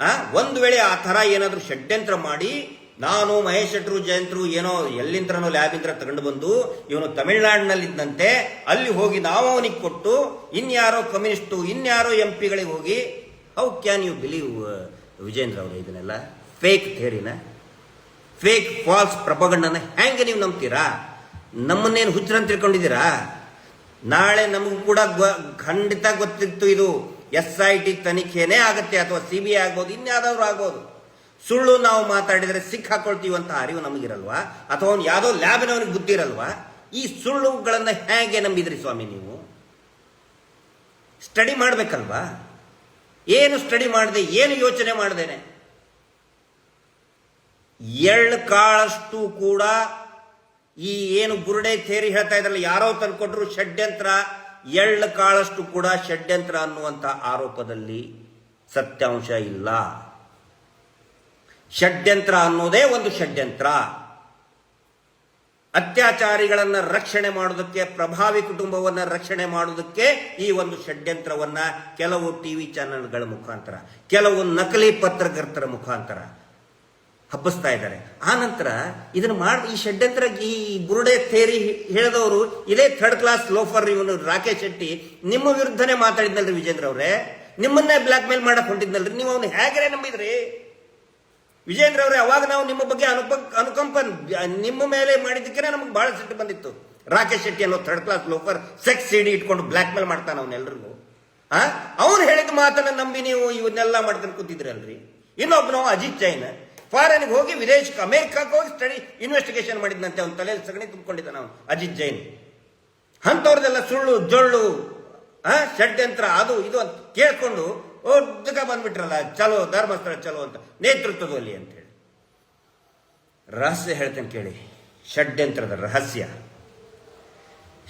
ಆ? ಒಂದು ವೇಳೆ ಆ ಥರ ಏನಾದರೂ ಷಡ್ಯಂತ್ರ ಮಾಡಿ, ನಾನು ಮಹೇಶ್ ಶೆಟ್ರು ಜಯಂತ್ರು ಏನೋ ಎಲ್ಲಿಂತ್ರನೋ ಲ್ಯಾಬಿಂತ್ರ ತಗೊಂಡು ಬಂದು, ಇವನು ತಮಿಳ್ನಾಡಿನಲ್ಲಿದ್ದಂತೆ, ಅಲ್ಲಿ ಹೋಗಿ ನಾವು ಅವನಿಗೆ ಕೊಟ್ಟು, ಇನ್ಯಾರೋ ಕಮ್ಯುನಿಸ್ಟು, ಇನ್ಯಾರೋ ಎಂ ಪಿಗಳಿಗೆ ಹೋಗಿ how can you believe Vijendra ಅವರು ಇದನ್ನೆಲ್ಲ? ಫೇಕ್ ಥೇರಿನ ಫೇಕ್ ಫಾಲ್ಸ್ ಪ್ರಪಗಂಡನ ಹೆಂಗೆ ನೀವು ನಂಬ್ತೀರಾ? ನಮ್ಮನ್ನೇನು ಹುಚ್ಚರಂತ ತಿಳ್ಕೊಂಡಿದ್ದೀರಾ? ನಾಳೆ ನಮಗೂ ಕೂಡ ಖಂಡಿತ ಗೊತ್ತಿತ್ತು ಇದು ಎಸ್ ಐ ಟಿ ತನಿಖೆನೇ ಆಗುತ್ತೆ ಅಥವಾ ಸಿ ಬಿ ಐ ಆಗ್ಬೋದು ಇನ್ಯಾವ್ದಾದ್ರು ಆಗ್ಬೋದು. ಸುಳ್ಳು ನಾವು ಮಾತಾಡಿದರೆ ಸಿಕ್ಕಾಕೊಳ್ತೀವಿ ಅಂತ ಅರಿವು ನಮಗಿರಲ್ವಾ? ಅಥವಾ ಅವ್ನು ಯಾವುದೋ ಲ್ಯಾಬಿನವನಿಗೆ ಗೊತ್ತಿರಲ್ವಾ ಈ ಸುಳ್ಳುಗಳನ್ನು ಹೇಗೆ ನಂಬಿದ್ರಿ ಸ್ವಾಮಿ ನೀವು? ಸ್ಟಡಿ ಮಾಡಬೇಕಲ್ವಾ? ಏನು ಸ್ಟಡಿ ಮಾಡಿದೆ, ಏನು ಯೋಚನೆ ಮಾಡ್ದೇನೆ? ಎಳ್ಳು ಕಾಳಷ್ಟು ಕೂಡ ಈ ಏನು ಬುರುಡೆ ಥೇರಿ ಹೇಳ್ತಾ ಇದ್ರಲ್ಲ, ಯಾರೋ ತಂದ್ಕೊಟ್ರು ಷಡ್ಯಂತ್ರ ಎಳ್ಳು ಕಾಳಷ್ಟು ಕೂಡ ಷಡ್ಯಂತ್ರ ಅನ್ನುವಂಥ ಆರೋಪದಲ್ಲಿ ಸತ್ಯಾಂಶ ಇಲ್ಲ. ಷಡ್ಯಂತ್ರ ಅನ್ನೋದೇ ಒಂದು ಷಡ್ಯಂತ್ರ. ಅತ್ಯಾಚಾರಿಗಳನ್ನು ರಕ್ಷಣೆ ಮಾಡೋದಕ್ಕೆ, ಪ್ರಭಾವಿ ಕುಟುಂಬವನ್ನ ರಕ್ಷಣೆ ಮಾಡೋದಕ್ಕೆ ಈ ಒಂದು ಷಡ್ಯಂತ್ರವನ್ನು ಕೆಲವು ಟಿವಿ ಚಾನೆಲ್ಗಳ ಮುಖಾಂತರ, ಕೆಲವು ನಕಲಿ ಪತ್ರಕರ್ತರ ಮುಖಾಂತರ ಹಬ್ಬಿಸ್ತಾ ಇದ್ದಾರೆ. ಆ ನಂತರ ಇದನ್ನ ಮಾಡಿ, ಈ ಷಡ್ಯಂತ್ರ ಈ ಬುರುಡೆ ಥೇರಿ ಹೇಳಿದವರು, ಇದೇ ಥರ್ಡ್ ಕ್ಲಾಸ್ ಲೋಫರ್ ಇವನು ರಾಕೇಶ್ ಶೆಟ್ಟಿ, ನಿಮ್ಮ ವಿರುದ್ಧನೇ ಮಾತಾಡಿದ್ನಲ್ರಿ ವಿಜೇಂದ್ರ ಅವರೇ? ನಿಮ್ಮನ್ನೇ ಬ್ಲಾಕ್ ಮೇಲ್ ಮಾಡಕ್ ಹೊಂಟಿದ್ನಲ್ರಿ? ನೀವು ಅವ್ನು ಹೇಗೆ ನಂಬಿದ್ರಿ? ವಿಜೇಂದ್ರ ಅವರೇ, ಅವಾಗ ನಾವು ನಿಮ್ಮ ಬಗ್ಗೆ ಅನುಪ, ಅನುಕಂಪ, ನಿಮ್ಮ ಮೇಲೆ ಮಾಡಿದ್ದಕ್ಕೆ ನಮಗೆ ಬಹಳ ಸಿಟ್ಟು ಬಂದಿತ್ತು. ರಾಕೇಶ್ ಶೆಟ್ಟಿ ಅನ್ನೋ third class loafer sex CD ಇಟ್ಕೊಂಡು ಬ್ಲಾಕ್ ಮೇಲ್ ಮಾಡ್ತಾನೆ ಅವನ್ನೆಲ್ಲರಿಗೂ ಆ? ಅವನು ಹೇಳಿದ ಮಾತನ್ನ ನಂಬಿ ನೀವು ಇವನ್ನೆಲ್ಲ ಮಾಡ್ಕೊಂಡು ಕೂತಿದ್ರಲ್ರಿ ಇನ್ನೊಬ್ಬ ಅಜಿತ್ ಜೈನ್. ಫಾರಿನ್ಗೆ ಹೋಗಿ ವಿದೇಶಕ್ಕೆ ಅಮೆರಿಕಕ್ಕೆ ಹೋಗಿ ಸ್ಟಡಿ ಇನ್ವೆಸ್ಟಿಗೇಷನ್ ಮಾಡಿದ್ನಂತೆ. ಅವನ ತಲೆಯಲ್ಲಿ ಸಗಣಿ ತುಂಬಿಕೊಂಡಿದ್ದ ನಾವು, ಅಜಿತ್ ಜೈನ್. ಅಂಥವ್ರದ್ದೆಲ್ಲ ಸುಳ್ಳು, ಜೊಳ್ಳು ಷಡ್ಯಂತ್ರ, ಅದು, ಇದು ಅಂತ ಕೇಳ್ಕೊಂಡು ಒದ್ದಕ ಬಂದ್ಬಿಟ್ರಲ್ಲ, ಚಲೋ, ಧರ್ಮಸ್ಥಳ ಚಲೋ ಅಂತ, ನೇತೃತ್ವದಲ್ಲಿ ಅಂತ ಹೇಳಿ. ರಹಸ್ಯ ಹೇಳ್ತೇನೆ ಕೇಳಿ, ಷಡ್ಯಂತ್ರದ ರಹಸ್ಯ.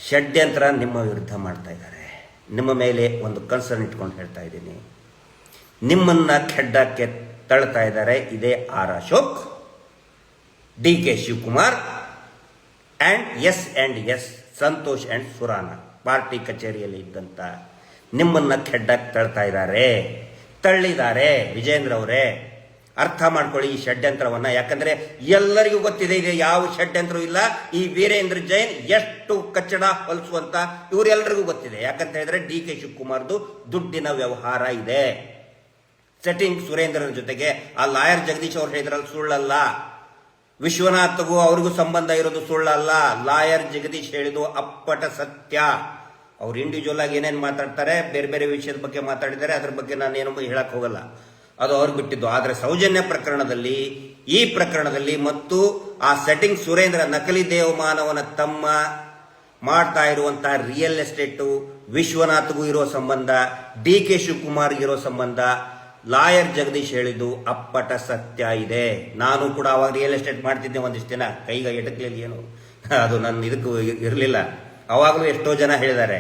ಷಡ್ಯಂತ್ರ ನಿಮ್ಮ ವಿರುದ್ಧ ಮಾಡ್ತಾ ಇದ್ದಾರೆ. ನಿಮ್ಮ ಮೇಲೆ ಒಂದು ಕನ್ಸರ್ನ್ ಇಟ್ಕೊಂಡು ಹೇಳ್ತಾ ಇದ್ದೀನಿ. ನಿಮ್ಮನ್ನ ಖೆಡ್ಡಕ್ಕೆ ತಳ್ತಾ ಇದ್ದಾರೆ. ಇದೇ R Ashok, D K Shivakumar and S and S Santosh and Surana. Party ಕಚೇರಿಯಲ್ಲಿ ಇದ್ದಂಥ ನಿಮ್ಮನ್ನು ಖೆಡ್ಡಕ್ಕೆ ತಳ್ತಾ ಇದ್ದಾರೆ. ತಳ್ಳಿದ್ದಾರೆ ವಿಜೇಂದ್ರ ಅವರೇ. ಅರ್ಥ ಮಾಡ್ಕೊಳ್ಳಿ ಈ ಷಡ್ಯಂತ್ರವನ್ನು. ಯಾಕಂದರೆ ಎಲ್ಲರಿಗೂ ಗೊತ್ತಿದೆ, ಇದೆ ಯಾವ ಷಡ್ಯಂತ್ರ ಇಲ್ಲ. ಈ ವೀರೇಂದ್ರ ಜೈನ್ ಎಷ್ಟು ಕಚ್ಚಡ ಹೊಲಿಸುವಂತ ಇವರೆಲ್ಲರಿಗೂ ಗೊತ್ತಿದೆ. ಯಾಕಂತ ಹೇಳಿದ್ರೆ ಡಿ ಕೆ ಶಿವಕುಮಾರ್ದು ದುಡ್ಡಿನ ವ್ಯವಹಾರ ಇದೆ. ಸೆಟ್ಟಿಂಗ್ ಸುರೇಂದ್ರನ ಜೊತೆಗೆ, ಆ ಲಾಯರ್ ಜಗದೀಶ್ ಅವರು ಹೇಳಿದ್ರಲ್ಲಿ, ಸುಳ್ಳಲ್ಲ. ವಿಶ್ವನಾಥ್ಗೂ ಅವ್ರಿಗೂ ಸಂಬಂಧ ಇರೋದು ಸುಳ್ಳಲ್ಲ. ಲಾಯರ್ ಜಗದೀಶ್ ಹೇಳಿದ್ದು ಅಪ್ಪಟ ಸತ್ಯ. ಅವ್ರು ಇಂಡಿವಿಜುವಲ್ ಆಗಿ ಏನೇನು ಮಾತಾಡ್ತಾರೆ, ಬೇರೆ ಬೇರೆ ವಿಷಯದ ಬಗ್ಗೆ ಮಾತಾಡಿದ್ದಾರೆ, ಅದ್ರ ಬಗ್ಗೆ ನಾನು ಏನು ಹೇಳಕ್ ಹೋಗಲ್ಲ. ಅದು ಅವ್ರು ಬಿಟ್ಟಿದ್ದು. ಆದರೆ ಸೌಜನ್ಯ ಪ್ರಕರಣದಲ್ಲಿ, ಈ ಪ್ರಕರಣದಲ್ಲಿ ಮತ್ತು ಆ ಸೆಟ್ಟಿಂಗ್ ಸುರೇಂದ್ರ ನಕಲಿ ದೇವಮಾನವನ ತಮ್ಮ ಮಾಡ್ತಾ ಇರುವಂತಹ ರಿಯಲ್ ಎಸ್ಟೇಟು ವಿಶ್ವನಾಥ್ಗೂ ಇರೋ ಸಂಬಂಧ, ಡಿ ಕೆ ಶಿವಕುಮಾರ್ಗಿರೋ ಸಂಬಂಧ ಲಾಯರ್ ಜಗದೀಶ್ ಹೇಳಿದ್ದು ಅಪ್ಪಟ ಸತ್ಯ ಇದೆ. ನಾನು ಕೂಡ ಅವಾಗ ರಿಯಲ್ ಎಸ್ಟೇಟ್ ಮಾಡ್ತಿದ್ದೆ ಒಂದಿಷ್ಟು ದಿನ. ಕೈಗ ಎಟಕ್ಲಿಲ್ಲ ಏನು? ಅದು ನನ್ನ ಇದಕ್ಕೂ ಇರಲಿಲ್ಲ. ಅವಾಗಲೂ ಎಷ್ಟೋ ಜನ ಹೇಳಿದ್ದಾರೆ.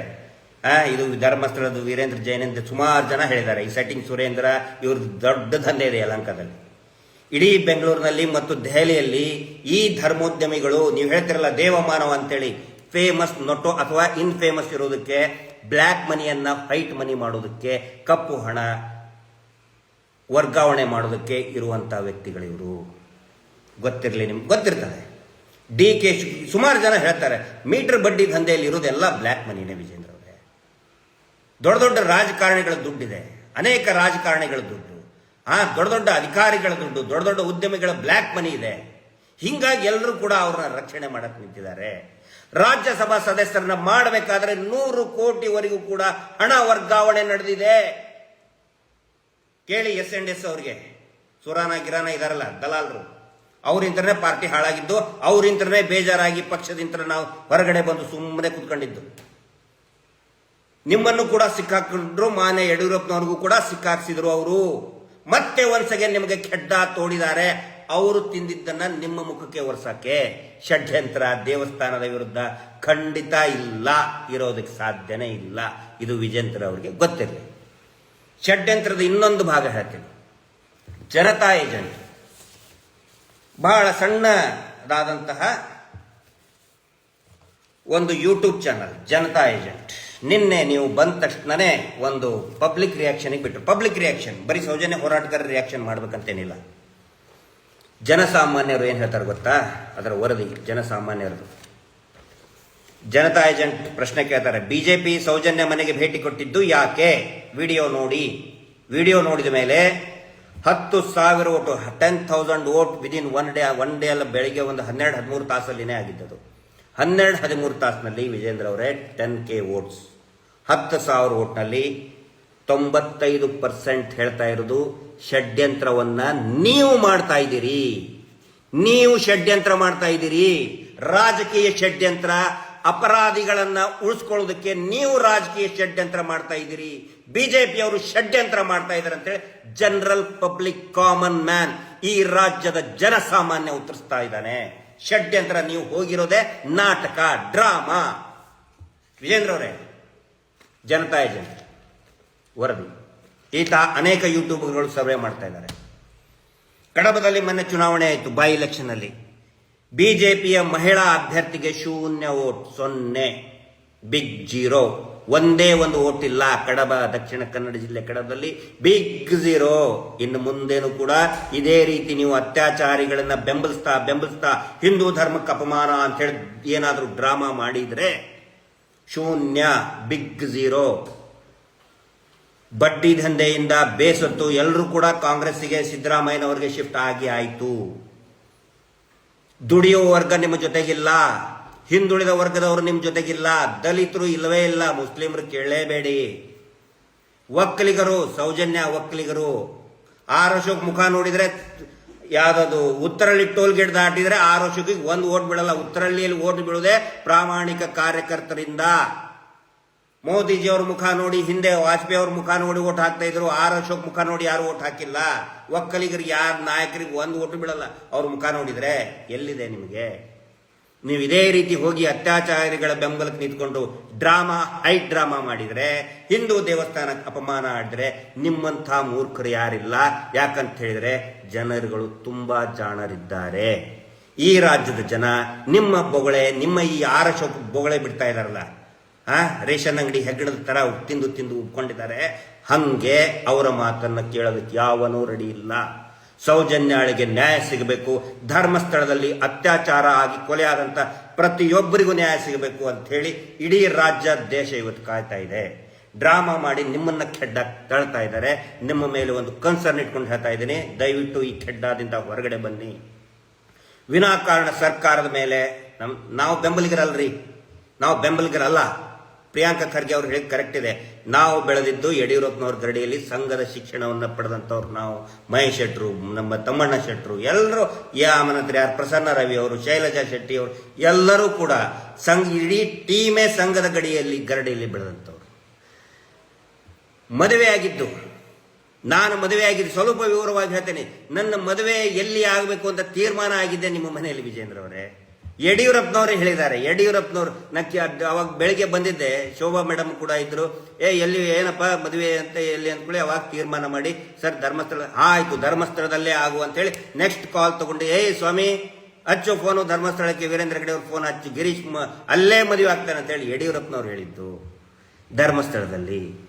ಇದು ಧರ್ಮಸ್ಥಳದ ವೀರೇಂದ್ರ ಜೈನ್ ಅಂತ ಸುಮಾರು ಜನ ಹೇಳಿದ್ದಾರೆ. ಈ ಸೆಟ್ಟಿಂಗ್ ಸುರೇಂದ್ರ ಇವ್ರದ್ದು ದೊಡ್ಡ ದಂಧೆ ಇದೆ ಯಲಂಕದಲ್ಲಿ. ಇಡೀ ಬೆಂಗಳೂರಿನಲ್ಲಿ ಮತ್ತು ದೆಹಲಿಯಲ್ಲಿ ಈ ಧರ್ಮೋದ್ಯಮಿಗಳು, ನೀವು ಹೇಳ್ತಿರಲ್ಲ ದೇವಮಾನವ ಅಂತೇಳಿ ಫೇಮಸ್ ನೊಟೋ ಅಥವಾ ಇನ್ಫೇಮಸ್ ಇರೋದಕ್ಕೆ ಬ್ಲ್ಯಾಕ್ ಮನಿಯನ್ನ ವೈಟ್ ಮನಿ ಮಾಡೋದಕ್ಕೆ ಕಪ್ಪು ಹಣ ವರ್ಗಾವಣೆ ಮಾಡೋದಕ್ಕೆ ಇರುವಂಥ ವ್ಯಕ್ತಿಗಳಿವರು ಗೊತ್ತಿರಲಿ ನಿಮ್ಗೆ, ಗೊತ್ತಿರ್ತದೆ. ಡಿ ಕೆ ಸುಮಾರು ಜನ ಹೇಳ್ತಾರೆ, ಮೀಟರ್ ಬಡ್ಡಿ ದಂಧೆಯಲ್ಲಿ ಇರೋದೆಲ್ಲ ಬ್ಲ್ಯಾಕ್ ಮನಿನೇ ವಿಜೇಂದ್ರ ಅವರೇ. ದೊಡ್ಡ ದೊಡ್ಡ ರಾಜಕಾರಣಿಗಳ ದುಡ್ಡಿದೆ, ಅನೇಕ ರಾಜಕಾರಣಿಗಳ ದುಡ್ಡು. ಆ, ದೊಡ್ಡ ದೊಡ್ಡ ಅಧಿಕಾರಿಗಳ ದುಡ್ಡು, ದೊಡ್ಡ ದೊಡ್ಡ ಉದ್ಯಮಿಗಳ ಬ್ಲ್ಯಾಕ್ ಮನಿ ಇದೆ. ಹಿಂಗಾಗಿ ಎಲ್ಲರೂ ಕೂಡ ಅವ್ರನ್ನ ರಕ್ಷಣೆ ಮಾಡಕ್ಕೆ ನಿಂತಿದ್ದಾರೆ. ರಾಜ್ಯಸಭಾ ಸದಸ್ಯರನ್ನ ಮಾಡಬೇಕಾದ್ರೆ ನೂರು ಕೋಟಿವರೆಗೂ ಕೂಡ ಹಣ ವರ್ಗಾವಣೆ ನಡೆದಿದೆ. ಕೇಳಿ ಎಸ್ ಎನ್ ಎಸ್ ಅವ್ರಿಗೆ. ಸುರಾನ, ಗಿರಾನ ಇದಾರಲ್ಲ, ದಲಾಲರು. ಅವರಿಂತನೇ ಪಾರ್ಟಿ ಹಾಳಾಗಿದ್ದು ಅವರಿಂತನೇ ಬೇಜಾರಾಗಿ ಪಕ್ಷದಿಂದ ನಾವು ಹೊರಗಡೆ ಬಂದು ಸುಮ್ಮನೆ ಕೂತ್ಕೊಂಡಿದ್ದು. ನಿಮ್ಮನ್ನು ಕೂಡ ಸಿಕ್ಕಾಕೊಂಡ್ರು ಮಾನ್ಯ ಯಡಿಯೂರಪ್ಪನವ್ರಿಗೂ ಕೂಡ ಸಿಕ್ಕಾಕ್ಸಿದ್ರು ಅವರು. ಮತ್ತೆ ಒಂದ್ಸಗೆ ನಿಮಗೆ ಕೆಡ್ಡ ತೋಡಿದ್ದಾರೆ. ಅವರು ತಿಂದಿದ್ದನ್ನ ನಿಮ್ಮ ಮುಖಕ್ಕೆ ಒರೆಸಕ್ಕೆ ಷಡ್ಯಂತ್ರ ದೇವಸ್ಥಾನದ ವಿರುದ್ಧ ಖಂಡಿತ ಇಲ್ಲ, ಇರೋದಕ್ಕೆ ಸಾಧ್ಯನೇ ಇಲ್ಲ. ಇದು ವಿಜೇಂದ್ರ ಅವರಿಗೆ ಗೊತ್ತಿರಲಿ. ಷಡ್ಯಂತ್ರದ ಇನ್ನೊಂದು ಭಾಗ ಹೇಳ್ತೀನಿ. ಜನತಾ ಏಜೆಂಟ್ ಬಹಳ ಸಣ್ಣದಾದಂತಹ ಒಂದು ಯೂಟ್ಯೂಬ್ ಚಾನಲ್ ಜನತಾ ಏಜೆಂಟ್ ನಿನ್ನೆ ನೀವು ಬಂದ ತಕ್ಷಣನೇ ಒಂದು ಪಬ್ಲಿಕ್ ರಿಯಾಕ್ಷನ್ಗೆ ಬಿಟ್ಟರು ಪಬ್ಲಿಕ್ ರಿಯಾಕ್ಷನ್ ಬರೀ ಸೌಜನ್ಯ ಹೋರಾಟಗಾರ ರಿಯಾಕ್ಷನ್ ಮಾಡ್ಬೇಕಂತೇನಿಲ್ಲ. ಜನಸಾಮಾನ್ಯರು ಏನು ಹೇಳ್ತಾರೆ ಗೊತ್ತಾ? ಅದರ ವರದಿ, ಜನಸಾಮಾನ್ಯರದು. ಜನತಾ ಏಜೆಂಟ್ ಪ್ರಶ್ನೆ ಕೇಳ್ತಾರೆ, ಬಿಜೆಪಿ ಸೌಜನ್ಯ ಮನೆಗೆ ಭೇಟಿ ಕೊಟ್ಟಿದ್ದು ಯಾಕೆ? ವಿಡಿಯೋ ನೋಡಿ, ವಿಡಿಯೋ ನೋಡಿದ ಮೇಲೆ ಹತ್ತು ಸಾವಿರ vote ten thousand vote within one day one day ಅಲ್ಲ, ಬೆಳಿಗ್ಗೆ ಒಂದು ಹನ್ನೆರಡು ಹದಿಮೂರು ತಾಸಲ್ಲಿನೇ ಆಗಿದ್ದದು. ಹನ್ನೆರಡು ಹದಿಮೂರು ತಾಸಿನಲ್ಲಿ ವಿಜೇಂದ್ರ ಅವರೇ ಟೆನ್ ಕೆ ವೋಟ್ಸ್ ಹತ್ತು ಸಾವಿರ ಓಟ್ನಲ್ಲಿ ತೊಂಬತ್ತೈದು ಪರ್ಸೆಂಟ್ ಹೇಳ್ತಾ ಇರೋದು ಷಡ್ಯಂತ್ರವನ್ನ ನೀವು ಮಾಡ್ತಾ ಇದ್ದೀರಿ. ನೀವು ಷಡ್ಯಂತ್ರ ಮಾಡ್ತಾ ಇದ್ದೀರಿ. ರಾಜಕೀಯ ಷಡ್ಯಂತ್ರ ಅಪರಾಧಿಗಳನ್ನ ಉಳಿಸ್ಕೊಳ್ಳೋದಕ್ಕೆ ನೀವು ರಾಜಕೀಯ ಷಡ್ಯಂತ್ರ ಮಾಡ್ತಾ ಇದ್ದೀರಿ. ಬಿಜೆಪಿಯವರು ಷಡ್ಯಂತ್ರ ಮಾಡ್ತಾ ಇದ್ದಾರೆ ಅಂತೇಳಿ ಜನರಲ್ ಪಬ್ಲಿಕ್ ಕಾಮನ್ ಮ್ಯಾನ್ ಈ ರಾಜ್ಯದ ಜನಸಾಮಾನ್ಯ ಉತ್ತರಿಸ್ತಾ ಇದ್ದಾನೆ. ಷಡ್ಯಂತ್ರ ನೀವು ಹೋಗಿರೋದೇ ನಾಟಕ, ಡ್ರಾಮಾ. ವಿಜೇಂದ್ರ ಅವರೇ, ಜನತಾ ಏಜೆಂಟ್, ವರದಿ. ಈತ ಅನೇಕ ಯೂಟ್ಯೂಬ್ಗಳು ಸರ್ವೆ ಮಾಡ್ತಾ ಇದ್ದಾರೆ. ಕಡಬದಲ್ಲಿ ಮೊನ್ನೆ ಚುನಾವಣೆ ಆಯಿತು ಬೈ ಎಲೆಕ್ಷನ್ ಅಲ್ಲಿ ಬಿಜೆಪಿಯ ಮಹಿಳಾ ಅಭ್ಯರ್ಥಿಗೆ ಶೂನ್ಯ ಓಟ್ ಸೊನ್ನೆ. Big zero. ಒಂದೇ ಒಂದು ಓಟ್ ಇಲ್ಲ. ಕಡಬ, ದಕ್ಷಿಣ ಕನ್ನಡ ಜಿಲ್ಲೆ ಕಡಬದಲ್ಲಿ ಬಿಗ್ ಜೀರೋ. ಇನ್ನು ಮುಂದೇನು ಕೂಡ ಇದೇ ರೀತಿ ನೀವು ಅತ್ಯಾಚಾರಿಗಳನ್ನ ಬೆಂಬಲಿಸ್ತಾ ಬೆಂಬಲಿಸ್ತಾ ಹಿಂದೂ ಧರ್ಮಕ್ಕೆ ಅಪಮಾನ ಅಂತ ಹೇಳಿ ಏನಾದರೂ ಡ್ರಾಮಾ ಮಾಡಿದ್ರೆ ಶೂನ್ಯ, ಬಿಗ್ ಜೀರೋ. ಬಡ್ಡಿ ದಂಧೆಯಿಂದ ಬೇಸತ್ತು ಎಲ್ಲರೂ ಕೂಡ ಕಾಂಗ್ರೆಸ್ಸಿಗೆ ಸಿದ್ದರಾಮಯ್ಯನವರಿಗೆ ಶಿಫ್ಟ್ ಆಗಿ ಆಯಿತು. ದುಡಿಯುವ ವರ್ಗ ನಿಮ್ಮ ಜೊತೆಗಿಲ್ಲ. ಹಿಂದುಳಿದ ವರ್ಗದವರು ನಿಮ್ಮ ಜೊತೆಗಿಲ್ಲ. ದಲಿತರು ಇಲ್ಲವೇ ಇಲ್ಲ. ಮುಸ್ಲಿಮರು ಕೇಳಲೇಬೇಡಿ. ಒಕ್ಕಲಿಗರು, ಸೌಜನ್ಯ ಒಕ್ಕಲಿಗರು. ಆರ್ ವರ್ಷಕ್ಕೆ ಮುಖ ನೋಡಿದ್ರೆ ಯಾವ್ದದು? ಉತ್ತರಳ್ಳಿ ಟೋಲ್ ಗೇಟ್ ದಾಟಿದ್ರೆ ಆರ್ ವರ್ಷಕ್ಕೆ ಒಂದು ಓಟ್ ಬಿಡಲ್ಲ ಉತ್ತರಳ್ಳಿಯಲ್ಲಿ ಓಟ್ ಬೀಳುವುದೇ ಪ್ರಾಮಾಣಿಕ ಕಾರ್ಯಕರ್ತರಿಂದ. ಮೋದಿಜಿ ಅವ್ರ ಮುಖ ನೋಡಿ, ಹಿಂದೆ ವಾಜಪೇಯಿ ಅವ್ರ ಮುಖ ನೋಡಿ ಓಟ್ ಹಾಕ್ತಾ ಇದ್ರು, ಆರ್ ಅಶೋಕ್ ಮುಖ ನೋಡಿ ಯಾರು ಓಟ್ ಹಾಕಿಲ್ಲ? ಒಕ್ಕಲಿಗರಿಗೆ ಯಾರ ನಾಯಕರಿಗೆ ಒಂದು ಓಟು ಬಿಡಲ್ಲ ಅವ್ರ ಮುಖ ನೋಡಿದ್ರೆ ಎಲ್ಲಿದೆ ನಿಮಗೆ? ನೀವು ಇದೇ ರೀತಿ ಹೋಗಿ ಅತ್ಯಾಚಾರಿಗಳ ಬೆಂಬಲಕ್ಕೆ ನಿಂತ್ಕೊಂಡು ಡ್ರಾಮಾ, ಹೈ ಡ್ರಾಮಾ ಮಾಡಿದ್ರೆ, ಹಿಂದೂ ದೇವಸ್ಥಾನಕ್ಕೆ ಅಪಮಾನ ಆಡಿದ್ರೆ ನಿಮ್ಮಂಥ ಮೂರ್ಖರು ಯಾರಿಲ್ಲ? ಯಾಕಂತ ಹೇಳಿದ್ರೆ ಜನರುಗಳು ತುಂಬಾ ಜಾಣರಿದ್ದಾರೆ. ಈ ರಾಜ್ಯದ ಜನ ನಿಮ್ಮ ಬೊಗಳೆ, ನಿಮ್ಮ ಈ ಆರಶೋಕ್ ಬೊಗಳೆ ಬಿಡ್ತಾ ಇದಾರಲ್ಲ ಆ, ರೇಷನ್ ಅಂಗಡಿ ಹೆಗ್ಗಣದ ತರ ತಿಂದು ತಿಂದು ಉಪ್ಕೊಂಡಿದ್ದಾರೆ ಹಂಗೆ ಅವರ ಮಾತನ್ನ ಕೇಳೋದಕ್ಕೆ ಯಾವನೂ ರೆಡಿ ಇಲ್ಲ. ಸೌಜನ್ಯಾಳಿಗೆ ನ್ಯಾಯ ಸಿಗಬೇಕು. ಧರ್ಮಸ್ಥಳದಲ್ಲಿ ಅತ್ಯಾಚಾರ ಆಗಿ ಕೊಲೆ ಪ್ರತಿಯೊಬ್ಬರಿಗೂ ನ್ಯಾಯ ಸಿಗಬೇಕು ಅಂತ ಹೇಳಿ ಇಡೀ ರಾಜ್ಯ ದೇಶ ಇವತ್ತು ಕಾಯ್ತಾ ಇದೆ. ಡ್ರಾಮಾ ಮಾಡಿ ನಿಮ್ಮನ್ನ ಕೆಡ್ಡ ತಳ್ತಾ ಇದ್ದಾರೆ. ನಿಮ್ಮ ಮೇಲೆ ಒಂದು ಕನ್ಸರ್ನ್ ಇಟ್ಕೊಂಡು ಹೇಳ್ತಾ ಇದ್ದೀನಿ. ದಯವಿಟ್ಟು ಈ ಕೆಡ್ಡದಿಂದ ಹೊರಗಡೆ ಬನ್ನಿ. ವಿನಾಕಾರಣ ಸರ್ಕಾರದ ಮೇಲೆ ನಮ್ ನಾವು ಬೆಂಬಲಿಗರಲ್ರಿ. ನಾವು ಬೆಂಬಲಿಗರಲ್ಲ. ಪ್ರಿಯಾಂಕಾ ಖರ್ಗೆ ಅವ್ರು ಹೇಳಿದ್ ಕರೆಕ್ಟ್ ಇದೆ. ನಾವು ಬೆಳೆದಿದ್ದು ಯಡಿಯೂರಪ್ಪನವ್ರ ಗರಡಿಯಲ್ಲಿ ಸಂಘದ ಶಿಕ್ಷಣವನ್ನು ಪಡೆದಂಥವ್ರು ನಾವು. ಮಹೇಶ್ ಶೆಟ್ರು, ನಮ್ಮ ತಮ್ಮಣ್ಣ ಶೆಟ್ರು, ಎಲ್ಲರೂ ಯಾಮನಂತರ ಯಾರು ಪ್ರಸನ್ನ ರವಿ ಅವರು, ಶೈಲಜಾ ಶೆಟ್ಟಿ ಅವರು, ಎಲ್ಲರೂ ಕೂಡ ಸಂಘ ಇಡೀ ಟೀಮೇ ಸಂಘದ ಗಡಿಯಲ್ಲಿ ಗರಡಿಯಲ್ಲಿ ಬೆಳೆದಂಥವ್ರು. ಮದುವೆ ಆಗಿದ್ದು, ನಾನು ಮದುವೆ ಆಗಿದ್ದು ಸ್ವಲ್ಪ ವಿವರವಾಗಿ ಹೇಳ್ತೇನೆ. ನನ್ನ ಮದುವೆ ಎಲ್ಲಿ ಆಗಬೇಕು ಅಂತ ತೀರ್ಮಾನ ಆಗಿದೆ ನಿಮ್ಮ ಮನೆಯಲ್ಲಿ ವಿಜೇಂದ್ರ ಅವರೇ. ಯಡಿಯೂರಪ್ಪನವರೇ ಹೇಳಿದ್ದಾರೆ. ಯಡಿಯೂರಪ್ಪನವರು ನಕ್ಕಿ ಅವಾಗ ಬೆಳಿಗ್ಗೆ ಬಂದಿದ್ದೆ, ಶೋಭಾ ಮೇಡಮ್ ಕೂಡ ಇದ್ರು. ಏ, ಎಲ್ಲಿ, ಏನಪ್ಪ ಮದುವೆ ಅಂತ ಎಲ್ಲಿ ಅಂದ್ಕೊಳ್ಳಿ ಅವಾಗ ತೀರ್ಮಾನ ಮಾಡಿ, ಸರ್ ಧರ್ಮಸ್ಥಳ, ಆಯ್ತು, ಧರ್ಮಸ್ಥಳದಲ್ಲೇ ಆಗು ಅಂತ ಹೇಳಿ ನೆಕ್ಸ್ಟ್ ಕಾಲ್ ತಗೊಂಡು ಏಯ್ ಸ್ವಾಮಿ, ಹಚ್ಚು ಫೋನು ಧರ್ಮಸ್ಥಳಕ್ಕೆ, ವೀರೇಂದ್ರ ಹೆಗಡೆ ಅವ್ರು ಫೋನ್ ಹಚ್ಚು, ಗಿರೀಶ್ ಅಲ್ಲೇ ಮದುವೆ ಆಗ್ತಾನೆ ಅಂತ ಹೇಳಿ ಯಡಿಯೂರಪ್ಪನವ್ರು ಹೇಳಿದ್ದು. ಧರ್ಮಸ್ಥಳದಲ್ಲಿ.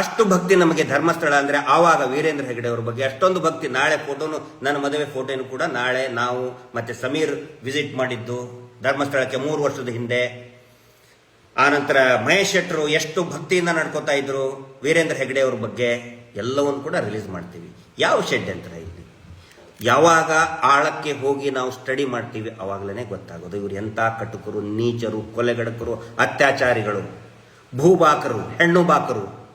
ಅಷ್ಟು ಭಕ್ತಿ ನಮಗೆ ಧರ್ಮಸ್ಥಳ ಅಂದರೆ ಆವಾಗ ವೀರೇಂದ್ರ ಹೆಗಡೆ ಅವರ ಬಗ್ಗೆ, ಅಷ್ಟೊಂದು ಭಕ್ತಿ. ನಾಳೆ ಫೋಟೋನು, ನನ್ನ ಮದುವೆ ಫೋಟೋನು ಕೂಡ ನಾಳೆ ನಾವು ಮತ್ತೆ ಸಮೀರ್ ವಿಸಿಟ್ ಮಾಡಿದ್ದು ಧರ್ಮಸ್ಥಳಕ್ಕೆ ಮೂರು ವರ್ಷದ ಹಿಂದೆ. ಆನಂತರ ಮಹೇಶ್ ಶೆಟ್ಟರು ಎಷ್ಟು ಭಕ್ತಿಯಿಂದ ನಡ್ಕೋತಾ ಇದ್ರು ವೀರೇಂದ್ರ ಹೆಗಡೆ ಅವ್ರ ಬಗ್ಗೆ, ಎಲ್ಲವನ್ನು ಕೂಡ ರಿಲೀಸ್ ಮಾಡ್ತೀವಿ. ಯಾವ ಷಡ್ಯಂತ್ರ ಇಲ್ಲಿ? ಯಾವಾಗ ಆಳಕ್ಕೆ ಹೋಗಿ ನಾವು ಸ್ಟಡಿ ಮಾಡ್ತೀವಿ ಅವಾಗಲೇ ಗೊತ್ತಾಗೋದು. ಇವರು ಎಂಥ ಕಟುಕರು, ನೀಚರು, ಕೊಲೆಗಡಕರು, ಅತ್ಯಾಚಾರಿಗಳು, ಭೂಬಾಕರು, ಹೆಣ್ಣು ಬಾಕರು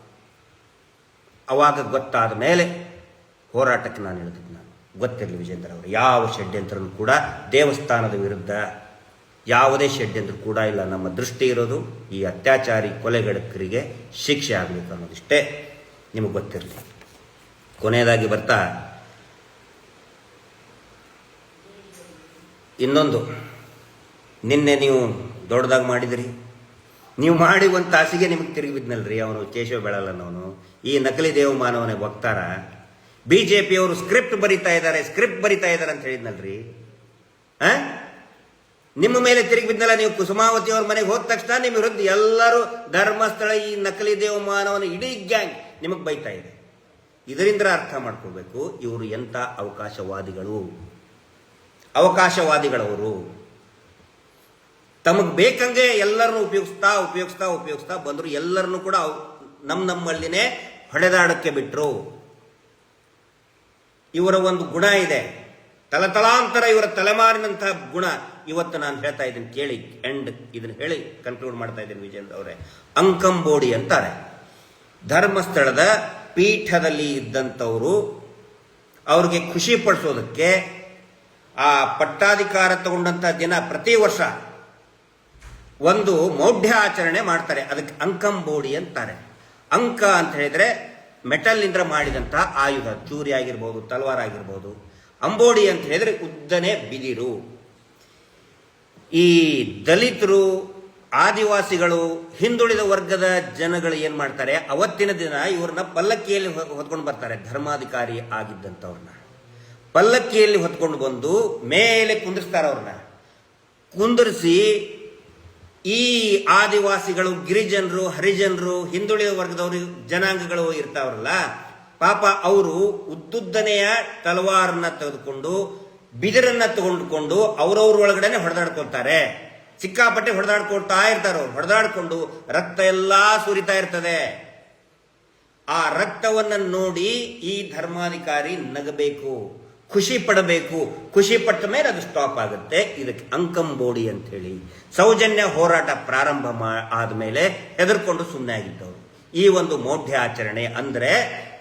ಅವಾಗ ಗೊತ್ತಾದ ಮೇಲೆ ಹೋರಾಟಕ್ಕೆ ನಾನು ಹೇಳ್ತಿದ್ದೆ ನಾನು. ಗೊತ್ತಿರಲಿ ವಿಜೇಂದ್ರ ಅವರು, ಯಾವ ಷಡ್ಯಂತ್ರನೂ ಕೂಡ ದೇವಸ್ಥಾನದ ವಿರುದ್ಧ ಯಾವುದೇ ಷಡ್ಯಂತ್ರ ಕೂಡ ಇಲ್ಲ. ನಮ್ಮ ದೃಷ್ಟಿ ಇರೋದು ಈ ಅತ್ಯಾಚಾರಿ ಕೊಲೆಗಡಕರಿಗೆ ಶಿಕ್ಷೆ ಆಗಬೇಕು ಅನ್ನೋದಿಷ್ಟೇ ನಿಮಗೆ ಗೊತ್ತಿರಲಿ. ಕೊನೆಯದಾಗಿ ಬರ್ತಾ, ಇನ್ನೊಂದು, ನಿನ್ನೆ ನೀವು ದೊಡ್ಡದಾಗಿ ಮಾಡಿದಿರಿ. ನೀವು ಮಾಡಿ ಒಂದು ತಾಸಿಗೆ ನಿಮಗೆ ತಿರುಗಿ ಬಿದ್ನಲ್ರಿ. ಅವನು ಕೇಶವ ಬೆಳಲ್ಲನವನು ಈ ನಕಲಿ ದೇವಮಾನವನ ವಕ್ತಾರ ಬಿ ಜೆ ಪಿಯವರು ಸ್ಕ್ರಿಪ್ಟ್ ಬರಿತಾ ಇದ್ದಾರೆ, ಸ್ಕ್ರಿಪ್ಟ್ ಬರಿತಾ ಇದ್ದಾರೆ ಅಂತ ಹೇಳಿದ್ನಲ್ರಿ? ಆ? ನಿಮ್ಮ ಮೇಲೆ ತಿರುಗಿ ಬಿದ್ದಲ್ಲ, ನೀವು ಕುಸುಮಾವತಿ ಅವ್ರ ಮನೆಗೆ ಹೋದ ತಕ್ಷಣ ನಿಮ್ಮ ವಿರುದ್ಧ ಎಲ್ಲರೂ ಧರ್ಮಸ್ಥಳ ಈ ನಕಲಿ ದೇವಮಾನವನ ಇಡೀ ಗ್ಯಾಂಗ್ ನಿಮಗೆ ಬೈತಾ ಇದೆ. ಇದರಿಂದ ಅರ್ಥ ಮಾಡ್ಕೋಬೇಕು, ಇವರು ಎಂಥ ಅವಕಾಶವಾದಿಗಳು? ಅವಕಾಶವಾದಿಗಳವರು. ತಮಗೆ ಬೇಕಂಗೆ ಎಲ್ಲರನ್ನು ಉಪಯೋಗಿಸ್ತಾ ಉಪಯೋಗಿಸ್ತಾ ಉಪಯೋಗಿಸ್ತಾ ಬಂದರು ಎಲ್ಲರನ್ನು ಕೂಡ ನಮ್ಮ ನಮ್ಮಲ್ಲಿನೇ ಹೊಡೆದಾಡಕ್ಕೆ ಬಿಟ್ರು. ಇವರ ಒಂದು ಗುಣ ಇದೆ. ತಲತಲಾಂತರ ಇವರ ತಲೆಮಾರಿನಂತಹ ಗುಣ ಇವತ್ತು ನಾನು ಹೇಳ್ತಾ ಇದ್ದೀನಿ, ಕೇಳಿ ಎಂಡ್ ಇದನ್ನು ಹೇಳಿ ಕನ್ಕ್ಲೂಡ್ ಮಾಡ್ತಾ ಇದ್ದೀನಿ ವಿಜೇಂದ್ರ ಅವರೇ. ಅಂಕಂಬೋಡಿ ಅಂತಾರೆ. ಧರ್ಮಸ್ಥಳದ ಪೀಠದಲ್ಲಿ ಇದ್ದಂಥವರು ಅವ್ರಿಗೆ ಖುಷಿ ಪಡಿಸೋದಕ್ಕೆ ಆ ಪಟ್ಟಾಧಿಕಾರ ತಗೊಂಡಂಥ ದಿನ ಪ್ರತಿ ವರ್ಷ ಒಂದು ಮೌಢ್ಯ ಆಚರಣೆ ಮಾಡ್ತಾರೆ. ಅದಕ್ಕೆ ಅಂಕಂಬೋಡಿ ಅಂತಾರೆ. ಅಂಕ ಅಂತ ಹೇಳಿದ್ರೆ ಮೆಟಲ್ನಿಂದ ಮಾಡಿದಂತಹ ಆಯುಧ, ಚೂರಿ ಆಗಿರ್ಬೋದು, ತಲವಾರ್ ಆಗಿರ್ಬೋದು, ಅಂಬೋಡಿ ಅಂತ ಹೇಳಿದ್ರೆ ಉದ್ದನೆ ಬಿದಿರು. ಈ ದಲಿತರು, ಆದಿವಾಸಿಗಳು, ಹಿಂದುಳಿದ ವರ್ಗದ ಜನಗಳು ಏನು ಮಾಡ್ತಾರೆ? ಅವತ್ತಿನ ದಿನ ಇವ್ರನ್ನ ಪಲ್ಲಕ್ಕಿಯಲ್ಲಿ ಹೊತ್ಕೊಂಡು ಬರ್ತಾರೆ, ಧರ್ಮಾಧಿಕಾರಿ ಆಗಿದ್ದಂಥವ್ರನ್ನ. ಪಲ್ಲಕ್ಕಿಯಲ್ಲಿ ಹೊತ್ಕೊಂಡು ಬಂದು ಮೇಲೆ ಕುಂದಿಸ್ತಾರೆ ಅವ್ರನ್ನ ಕುಂದಿರಿಸಿ ಈ ಆದಿವಾಸಿಗಳು, ಗಿರಿಜನರು, ಹರಿಜನರು, ಹಿಂದುಳಿದ ವರ್ಗದವರು, ಜನಾಂಗಗಳು ಇರ್ತಾವ್ರಲ್ಲ, ಪಾಪ ಅವರು ಉದ್ದುದ್ದನೆಯ ತಲವಾರನ್ನ ತೆಗೆದುಕೊಂಡು, ಬಿದಿರನ್ನ ತಗೊಂಡುಕೊಂಡು ಅವರವ್ರ ಒಳಗಡೆನೆ ಹೊಡೆದಾಡ್ಕೊಳ್ತಾರೆ. ಸಿಕ್ಕಾಪಟ್ಟೆ ಹೊಡೆದಾಡ್ಕೊಳ್ತಾ ಇರ್ತಾರೋ ಹೊಡೆದಾಡ್ಕೊಂಡು ರಕ್ತ ಎಲ್ಲಾ ಸುರಿತಾ ಇರ್ತದೆ. ಆ ರಕ್ತವನ್ನ ನೋಡಿ ಈ ಧರ್ಮಾಧಿಕಾರಿ ನಗಬೇಕು. ಖುಷಿ ಪಡಬೇಕು. ಖುಷಿ ಪಟ್ಟ ಮೇಲೆ ಅದು ಸ್ಟಾಪ್ ಆಗುತ್ತೆ. ಇದಕ್ಕೆ ಅಂಕಂಬೋಡಿ ಅಂತ ಹೇಳಿ ಸೌಜನ್ಯ ಹೋರಾಟ ಪ್ರಾರಂಭ ಮಾ, ಆದಮೇಲೆ ಹೆದರ್ಕೊಂಡು ಸುಮ್ಮನೆ ಆಗಿದ್ದವರು. ಈ ಒಂದು ಮೌಢ್ಯ ಆಚರಣೆ ಅಂದ್ರೆ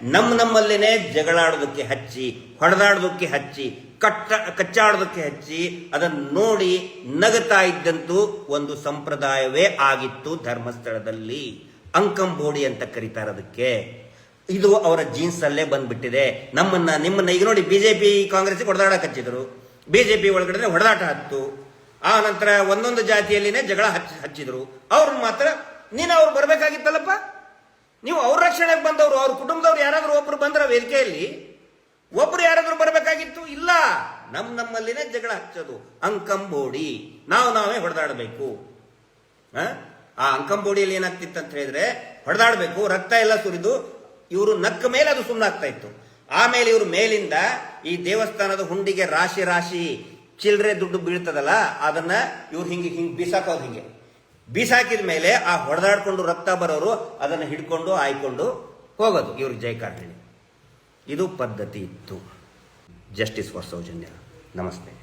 ನಮ್ಮ ನಮ್ಮಲ್ಲೇನೆ ಜಗಳಾಡೋದಕ್ಕೆ ಹಚ್ಚಿ, ಹೊಡೆದಾಡೋದಕ್ಕೆ ಹಚ್ಚಿ, ಕಟ್ಟ, ಕಚ್ಚಾಡೋದಕ್ಕೆ ಹಚ್ಚಿ ಅದನ್ನು ನೋಡಿ ನಗತಾ ಇದ್ದಂತೂ ಒಂದು ಸಂಪ್ರದಾಯವೇ ಆಗಿತ್ತು ಧರ್ಮಸ್ಥಳದಲ್ಲಿ. ಅಂಕಂಬೋಡಿ ಅಂತ ಕರೀತಾರೆ ಅದಕ್ಕೆ. ಇದು ಅವರ ಜೀನ್ಸ್ ಅಲ್ಲೇ ಬಂದ್ಬಿಟ್ಟಿದೆ. ನಮ್ಮನ್ನ, ನಿಮ್ಮನ್ನ ಈಗ ನೋಡಿ ಬಿಜೆಪಿ ಕಾಂಗ್ರೆಸ್ ಹೊಡೆದಾಡಕ್ಕೆ ಹಚ್ಚಿದ್ರು ಬಿಜೆಪಿ ಒಳಗಡೆ ಹೊಡೆದಾಟ ಹತ್ತು. ಆ ನಂತರ ಒಂದೊಂದು ಜಾತಿಯಲ್ಲಿನೇ ಜಗಳ ಹಚ್ಚಿ ಹಚ್ಚಿದ್ರು. ಅವ್ರನ್ನ ಮಾತ್ರ, ನೀನು ಅವ್ರು ಬರಬೇಕಾಗಿತ್ತಲ್ಲಪ್ಪ? ನೀವು ಅವ್ರ ರಕ್ಷಣೆಗೆ ಬಂದವರು, ಅವ್ರ ಕುಟುಂಬದವ್ರು ಯಾರಾದ್ರೂ ಒಬ್ರು ಬಂದ್ರ ವೇದಿಕೆಯಲ್ಲಿ, ಒಬ್ರು ಯಾರಾದ್ರೂ ಬರಬೇಕಾಗಿತ್ತು? ಇಲ್ಲ. ನಮ್ ನಮ್ಮಲ್ಲಿನೇ ಜಗಳ ಹಚ್ಚೋದು. ಅಂಕಂಬೋಡಿ, ನಾವು ನಾವೇ ಹೊಡೆದಾಡಬೇಕು. ಆ? ಆ ಅಂಕಂಬೋಡಿಯಲ್ಲಿ ಏನಾಗ್ತಿತ್ತು ಅಂತ ಹೇಳಿದ್ರೆ, ಹೊಡೆದಾಡಬೇಕು, ರಕ್ತ ಎಲ್ಲ ಸುರಿದು ಇವರು ನಕ್ಕ ಮೇಲೆ ಅದು ಸುಮ್ಮನಾಗ್ತಾ ಇತ್ತು. ಆಮೇಲೆ ಇವರು ಮೇಲಿಂದ ಈ ದೇವಸ್ಥಾನದ ಹುಂಡಿಗೆ ರಾಶಿ ರಾಶಿ ಚಿಲ್ಲರೆ ದುಡ್ಡು ಬೀಳ್ತದಲ್ಲ, ಅದನ್ನ ಇವ್ರು ಹಿಂಗೆ ಹಿಂಗೆ ಬೀಸಾಕೋದು ಹಿಂಗೆ. ಬೀಸಾಕಿದ ಮೇಲೆ ಆ ಹೊಡೆದಾಡ್ಕೊಂಡು ರಕ್ತ ಬರೋರು ಅದನ್ನು ಹಿಡ್ಕೊಂಡು ಆಯ್ಕೊಂಡು ಹೋಗೋದು ಇವ್ರಿಗೆ ಜೈಕಾರ ಹೇಳಿ ಇದು ಪದ್ಧತಿ ಇತ್ತು. Justice for Soujanya. ನಮಸ್ತೆ.